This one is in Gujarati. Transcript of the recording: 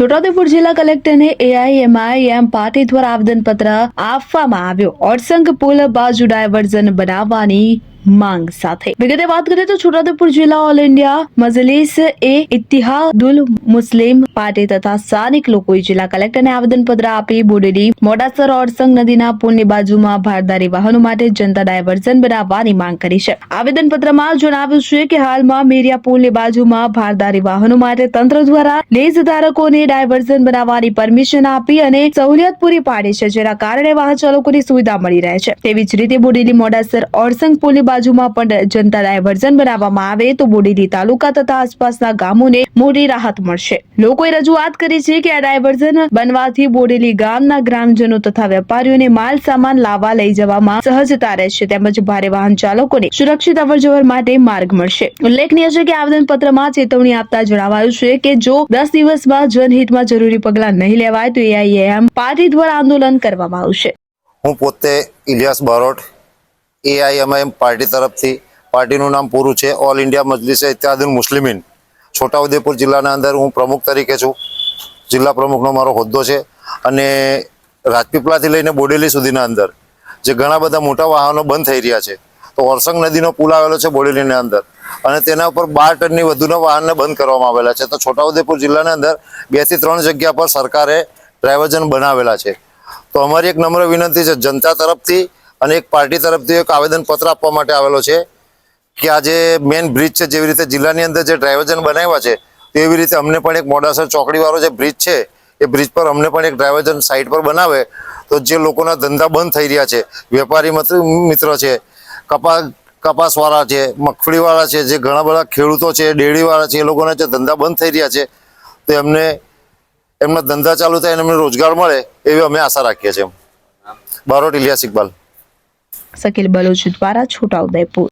છોટાઉદેપુર જિલ્લા કલેક્ટરને એઆઈએમઆઈએમ પાર્ટી દ્વારા આવેદનપત્ર આપવામાં આવ્યો. ઓડસંગ પુલ બાજુ ડાયવર્ઝન બનાવવાની માંગ સાથે. વિગતે વાત કરીએ તો છોટાઉદેપુર જિલ્લા all India Majlis e Ittehadul Muslim party તથા સ્થાનિક લોકોએ જિલ્લા કલેક્ટરને આવેદનપત્ર આપી બોડેલી મોડાસર ઓરસંગ નદીના પુલની બાજુમાં ભારદારી વાહનો માટે જનતા ડાયવર્ઝન બનાવવાની માંગ કરી છે. આવેદનપત્રમાં જણાવ્યું છે કે હાલમાં મેરિયા પુલની બાજુમાં ભારદારી વાહનો માટે તંત્ર દ્વારા લેઝ ધારકોને ડાયવર્ઝન બનાવવાની પરમિશન આપી અને સહુલિયત પૂરી પાડી છે, જેના કારણે વાહન ચાલકોની સુવિધા મળી રહે છે. તેવી જ રીતે બોડેલી મોડાસર ઓરસંગ પુલની બાજુમાં પણ જનતા ડાયવર્ઝન બનાવવામાં આવે તો બોડેલી તાલુકા તથા આસપાસના ગામોને મોટી રાહત મળશે. લોકોએ રજૂઆત કરી છે કે આ ડાયવર્ઝન બનવાથી બોડેલી ગામના ગ્રામજનો તથા વેપારીઓને માલ સામાન લાવવા લઈ જવામાં સહજતા રહેશે તેમજ ભારે વાહન ચાલકોને સુરક્ષિત અવરજવર માટે માર્ગ મળશે. ઉલ્લેખનીય છે કે આવેદનપત્રમાં ચેતવણી આપતા જણાવાયું છે કે જો દસ દિવસમાં જનહિતમાં જરૂરી પગલાં નહીં લેવાય તો એઆઈએમ પાર્ટી દ્વારા આંદોલન કરવામાં આવશે. હું પોતે ઇલિયાસ બારોટ એઆઈએમઆઈએમ પાર્ટી તરફથી. પાર્ટીનું નામ પૂરું છે. All India Majlis e Ittehadul Muslimeen. Chhota Udepur જિલ્લાના અંદર હું પ્રમુખ તરીકે છું. જિલ્લા પ્રમુખનો મારો હોદ્દો છે. અને રાજપીપળાથી લઈને બોડેલી સુધીના અંદર જે ઘણા બધા મોટા વાહનો બંધ થઈ રહ્યા છે. તો ઓરસંગ નદીનો પુલ આવેલો છે બોડેલીની અંદર. અને તેના ઉપર બાર ટનની વધુના વાહનને બંધ કરવામાં આવેલા છે. તો છોટાઉદેપુર જિલ્લાની અંદર બેથી ત્રણ જગ્યા પર સરકારે ડ્રાઇવર્જન બનાવેલા છે. તો અમારી એક નમ્ર વિનંતી છે. જનતા તરફથી અને એક પાર્ટી તરફથી એક આવેદનપત્ર આપવા માટે આવેલો છે કે આ જે મેઇન બ્રિજ છે, જેવી રીતે જિલ્લાની અંદર જે ડ્રાઇવર્જન બનાવ્યા છે તેવી રીતે અમને પણ એક મોડાસર ચોકડીવાળો જે બ્રિજ છે, એ બ્રિજ પર અમને પણ એક ડ્રાઇવર્જન સાઈડ પર બનાવે તો જે લોકોના ધંધા બંધ થઈ રહ્યા છે, વેપારી મિત્ર છે કપા કપાસવાળા છે, મગફળીવાળા છે, જે ઘણા બધા ખેડૂતો છે, ડેરીવાળા છે, એ લોકોના જે ધંધા બંધ થઈ રહ્યા છે, તો એમને, એમના ધંધા ચાલુ થાય અને એમને રોજગાર મળે, એવી અમે આશા રાખીએ છીએ બારોટ ઇલિયાસ ઇકબાલ. શકીલ બલોચ દ્વારા છોટાઉદેપુર